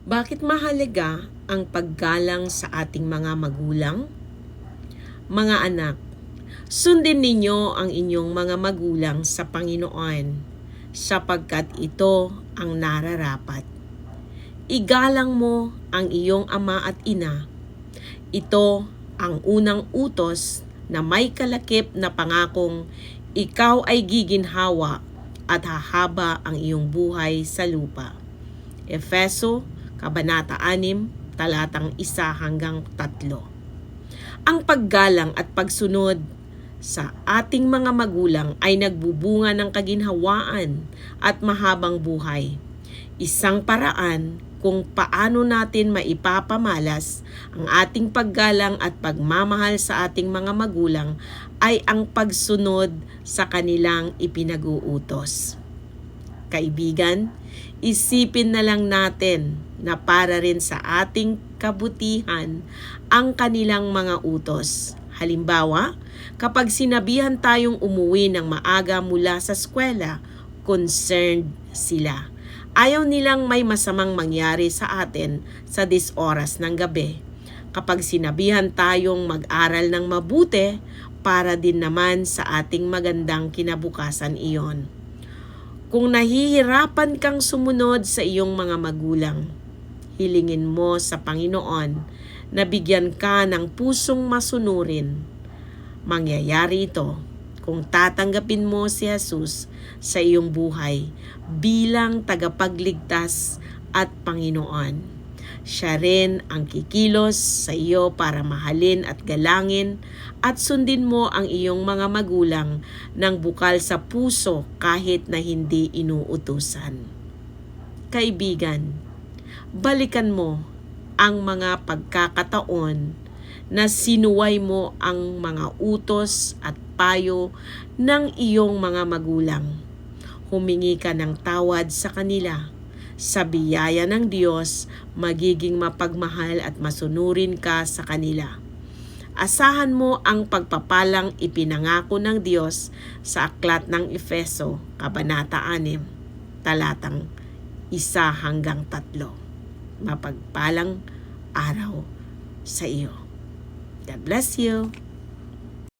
Bakit mahalaga ang paggalang sa ating mga magulang? Mga anak, sundin ninyo ang inyong mga magulang sa Panginoon sapagkat ito ang nararapat. Igalang mo ang iyong ama at ina. Ito ang unang utos na may kalakip na pangakong ikaw ay giginhawa at hahaba ang iyong buhay sa lupa. Efeso, Kabanata 6, talatang 1 hanggang 3. Ang paggalang at pagsunod sa ating mga magulang ay nagbubunga ng kaginhawaan at mahabang buhay. Isang paraan kung paano natin maipapamalas ang ating paggalang at pagmamahal sa ating mga magulang ay ang pagsunod sa kanilang ipinag-uutos. Kaibigan, isipin na lang natin na para rin sa ating kabutihan ang kanilang mga utos. Halimbawa, kapag sinabihan tayong umuwi ng maaga mula sa eskwela, concerned sila. Ayaw nilang may masamang mangyari sa atin sa dis oras ng gabi. Kapag sinabihan tayong mag-aral ng mabuti, para din naman sa ating magandang kinabukasan iyon. Kung nahihirapan kang sumunod sa iyong mga magulang, hilingin mo sa Panginoon na bigyan ka ng pusong masunurin. Mangyayari ito kung tatanggapin mo si Jesus sa iyong buhay bilang tagapagligtas at Panginoon. Siya rin ang kikilos sa iyo para mahalin at galangin at sundin mo ang iyong mga magulang ng bukal sa puso kahit na hindi inuutusan. Kaibigan, balikan mo ang mga pagkakataon na sinuway mo ang mga utos at payo ng iyong mga magulang. Humingi ka ng tawad sa kanila. Sa biyaya ng Diyos, magiging mapagmahal at masunurin ka sa kanila. Asahan mo ang pagpapalang ipinangako ng Diyos sa aklat ng Efeso, Kabanata 6, talatang 1 hanggang 3 mapagpalang araw sa iyo. God bless you.